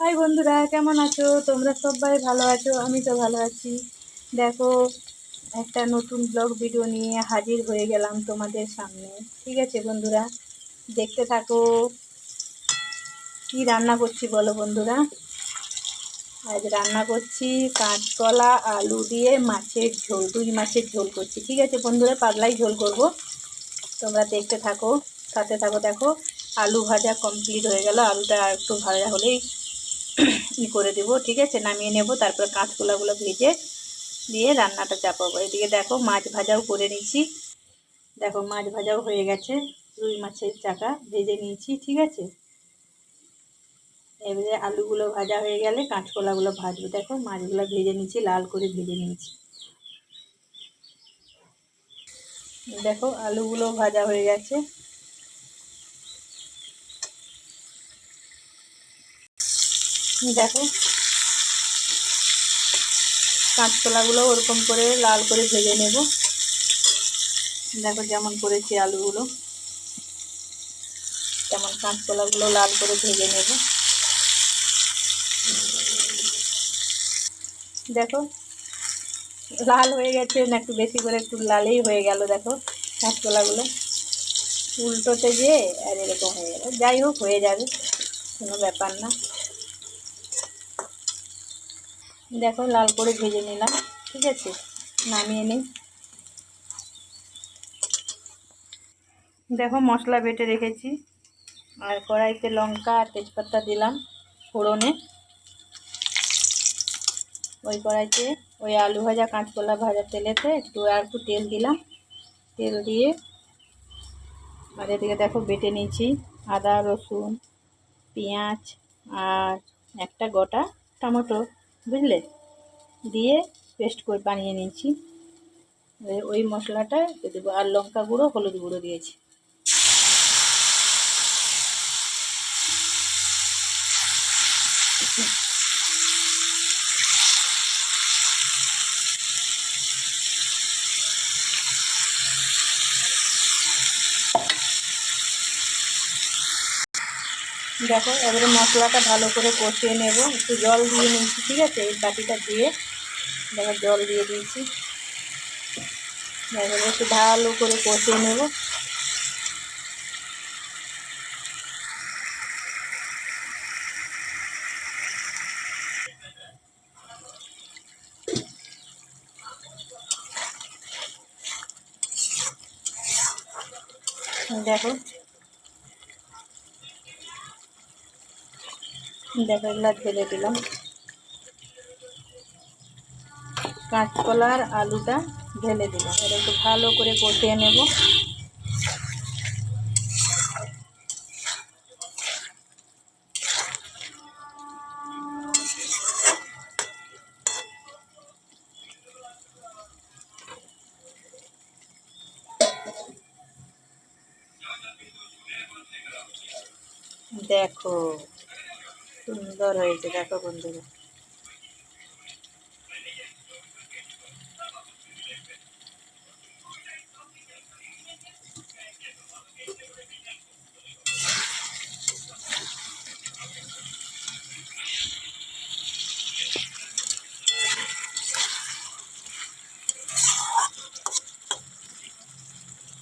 High বন্ধুরা, কেমন আছো? তোমরা সবাই ভালো আছো? আমি তো ভালো আছি। দেখো, একটা নতুন ব্লগ ভিডিও নিয়ে হাজির হয়ে গেলাম তোমাদের সামনে। ঠিক আছে বন্ধুরা? দেখতে থাকো। কি রান্না করছি বলো বন্ধুরা? আজ রান্না করছি কাঁচকলা, আলু দিয়ে মাছের ঝোল, দুই মাছের ঝোল করছি। ঠিক আছে বন্ধুরা পাতলাই ঝোল করব। তোমরা দেখতে থাকো, সাথে থাকো, দেখো। আলু ভাজা কমপ্লিট হয়ে গেল। আলুটা একটু ভাজা হলেই ই করে দেবো, ঠিক আছে? নামিয়ে নেব, তারপর কাঁচকলাগুলো ভেজে দিয়ে রান্নাটা চাপাবো। এদিকে দেখো মাছ ভাজাও করে নিয়েছি। দেখো মাছ ভাজাও হয়ে গেছে, রুই মাছের চাকা ভেজে নিয়েছি, ঠিক আছে? এবারে আলুগুলো ভাজা হয়ে গেলে কাঁচকলাগুলো ভাজবো। দেখো মাছগুলো ভেজে নিয়েছি, লাল করে ভেজে নিয়েছি। দেখো আলুগুলো ভাজা হয়ে গেছে। দেখো। কাঁচকলাগুলো ওরকম করে লাল করে ভেজে নেব। দেখো যেমন করেছি আলুগুলো। তেমন কাঁচকলাগুলো লাল করে ভেজে নেব। দেখো, লাল হয়ে গেছে না একটু বেশি করে একটু লালেই হয়ে গেল, দেখো কাঁচকলাগুলো। উল্টোতে যেয়ে আর এরকম হয়ে গেল। যাই হোক, হয়ে যাবে, কোনো ব্যাপার না। দেখো লাল করে ভেজে নিলাম, ঠিক আছে? নামিয়ে নিই। দেখো মশলা বেটে রেখেছি, আর কড়াইতে লঙ্কা আর তেজপাতা দিলাম ফোড়নে। ওই কড়াইতে ওই আলু ভাজা, কাঁচকলা ভাজা তেলেতে একটু আর একটু তেল দিলাম। তেল দিয়ে আর এদিকে দেখো বেটে নিয়েছি আদা, রসুন, পেঁয়াজ আর একটা গোটা টমেটো। বুঝলে? দিয়ে পেস্ট করে বানিয়ে নিয়েছি। ওই মশলাটা দেবো। আর লঙ্কা গুঁড়ো, হলুদ গুঁড়ো দিয়েছি। দেখো, এবারে মশলাটা ভালো করে কষিয়ে নেব। একটু জল দিয়ে নিয়েছি, ঠিক আছে? এই বাটিটা দিয়ে দেখো, জল দিয়ে দিয়েছি। দেখো একটু ভালো করে কষিয়ে নেব। দেখো দেখো, এগুলো ঢেলে দিলাম। কাঁচকলার আলুটা ঢেলে দিলাম। এটা একটু ভালো করে কষিয়ে নেব। দেখো সুন্দর হয়েছে দেখো বন্ধুরা।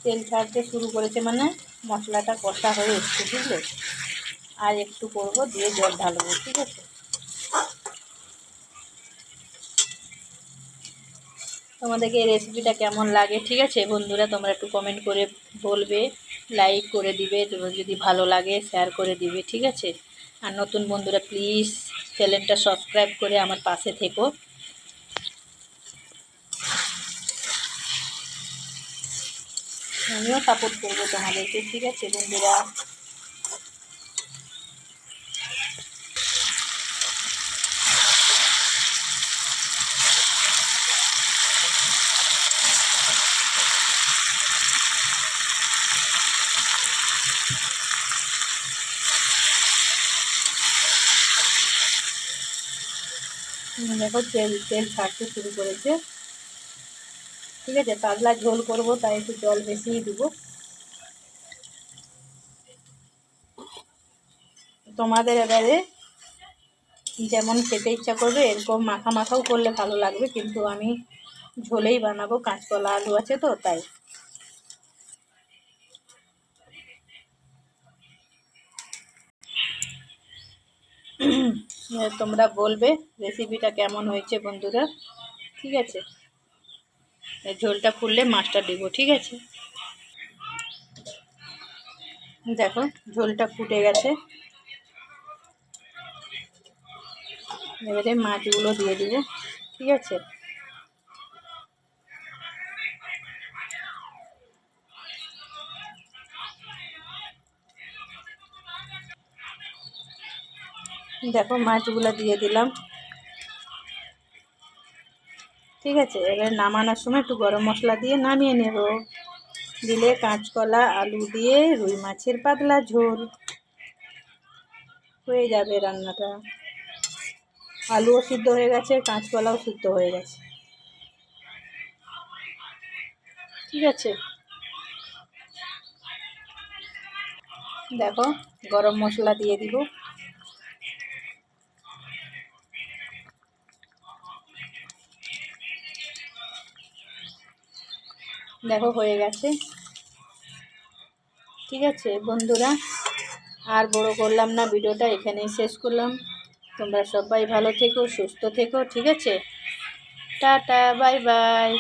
তেল ছাড়তে শুরু করেছে মানে মশলাটা কষা হয়ে এসছে বুঝলে? আর একটু করব, দিয়ে জল ঢালবো, ঠিক আছে? তোমাদেরকে এই রেসিপিটা কেমন লাগে, ঠিক আছে? বন্ধুরা, তোমরা একটু কমেন্ট করে বলবে লাইক করে দিবে যদি ভালো লাগে শেয়ার করে দিবে, ঠিক আছে? আর নতুন বন্ধুরা প্লিজ চ্যানেলটা সাবস্ক্রাইব করে আমার পাশে থেকো। আমিও সাপোর্ট করব তোমাদেরকে, ঠিক আছে, বন্ধুরা? দেখো তেল তেল ছাড়তে শুরু করেছে। ঠিক আছে, পাতলা ঝোল করব, তাই একটু জল বেশিই দেবো। তোমাদের এবারে যেমন খেতে ইচ্ছা করবে, এরকম মাখা মাখাও করলে ভালো লাগবে, কিন্তু আমি ঝোলেই বানাবো, কাঁচকলা, আলু আছে তো, তাই। তোমরা বলবে রেসিপিটা কেমন হয়েছে বন্ধুরা, ঠিক আছে? ঝোলটা ফুললে মাছটা দেবো, ঠিক আছে? দেখো, ঝোলটা ফুটে গেছে। এবারে মাছগুলো দিয়ে দিব, ঠিক আছে? দেখো, মাছগুলো দিয়ে দিলাম। ঠিক আছে, এবার নামানোর সময় একটু গরম মশলা দিয়ে নামিয়ে নেব। দিলে কাঁচকলা, আলু দিয়ে রুই মাছের পাতলা ঝোল হয়ে যাবে রান্নাটা। আলুও সিদ্ধ হয়ে গেছে, কাঁচকলাও সিদ্ধ হয়ে গেছে। ঠিক আছে। দেখো, গরম মশলা দিয়ে দিব। দেখো, হয়ে গেছে। ঠিক আছে, বন্ধুরা, আর বড় করলাম না, ভিডিওটা এখানেই শেষ করলাম। তোমরা সবাই ভালো থেকো, সুস্থ থেকো, ঠিক আছে? Tata, bye bye.